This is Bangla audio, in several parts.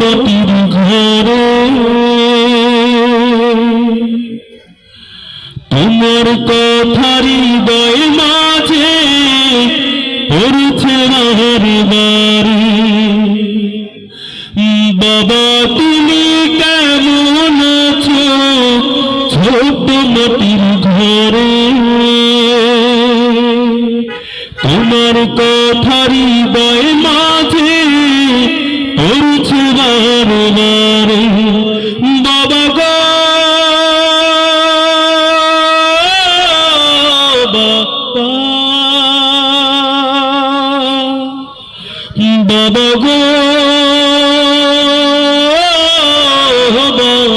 মাটির ঘরে। তোমার কথারি হৃদয় মাঝে পড়ছে বারে বারে বাবা, তুমি কেমন আছো? ছোট মাটির ঘরে। তোমার কথারি হৃদয় মাঝে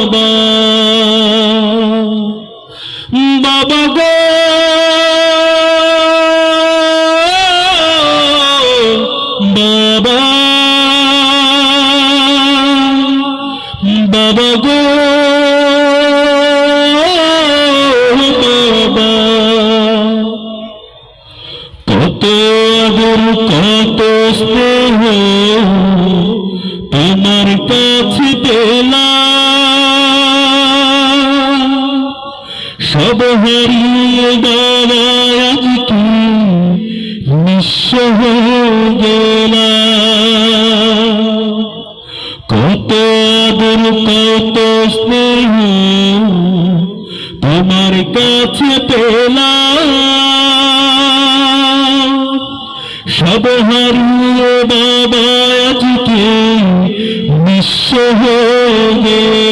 বাবা বাবা আজকে নিঃস্ব গেলাম কত আদর কত স্নেহ তোমার কাছে পেলাম সব হারিয়ে বাবা আজকে নিঃস্ব হয়ে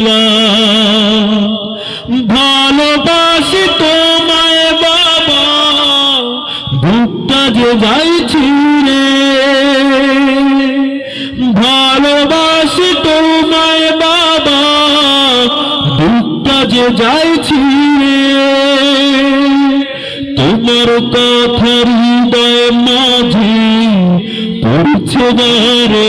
বুকটা যে যাইছি রে, ভালোবাসি তোমায় বাবা বুকটা যে যাইছি রে। তোমার কথার হৃদয় মাঝে পড়ছে বারে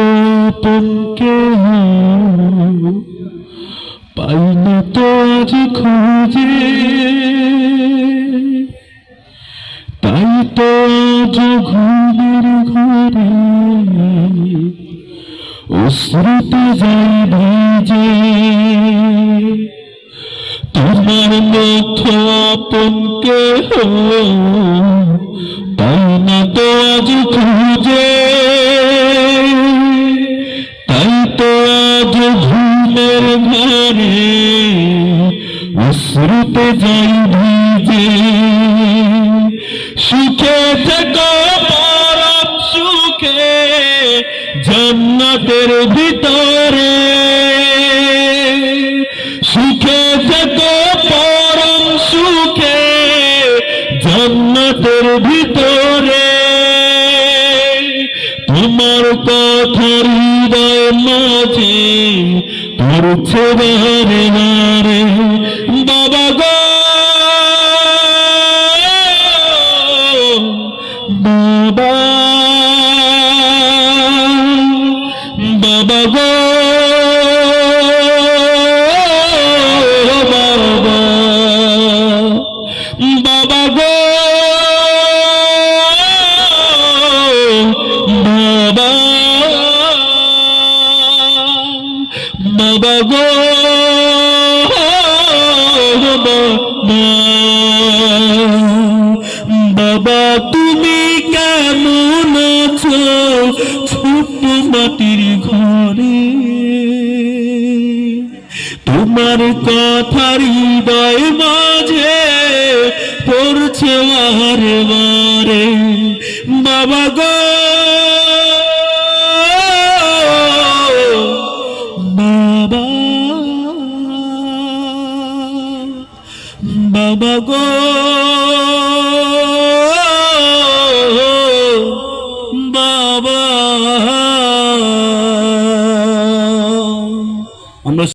পনকে পাই না তো আজ খুঁজে। তাই তো আজ ঘুমের ঘরে অশ্রুতে যাই ভিজে। তোমার মতো আপনকে তাই অশ্রুতে যাই ভিজে সুখে থেকো, পরম সুখে, জান্নাতের ভিতরে। সুখে থেকো, পরম সুখে, জান্নাতের ভিতরে। তোমার কথার হৃদয় মাঝে পড়ছে বারে বারে বাবা গো বাবা বাবা গো বাবা গো বাবা বাবা গো, বাবা তুমি কেমন আছো? ছোট্ট মাটির ঘরে। তোমার কথার হৃদয় মাঝে পড়ছে বারে বারে বাবা গো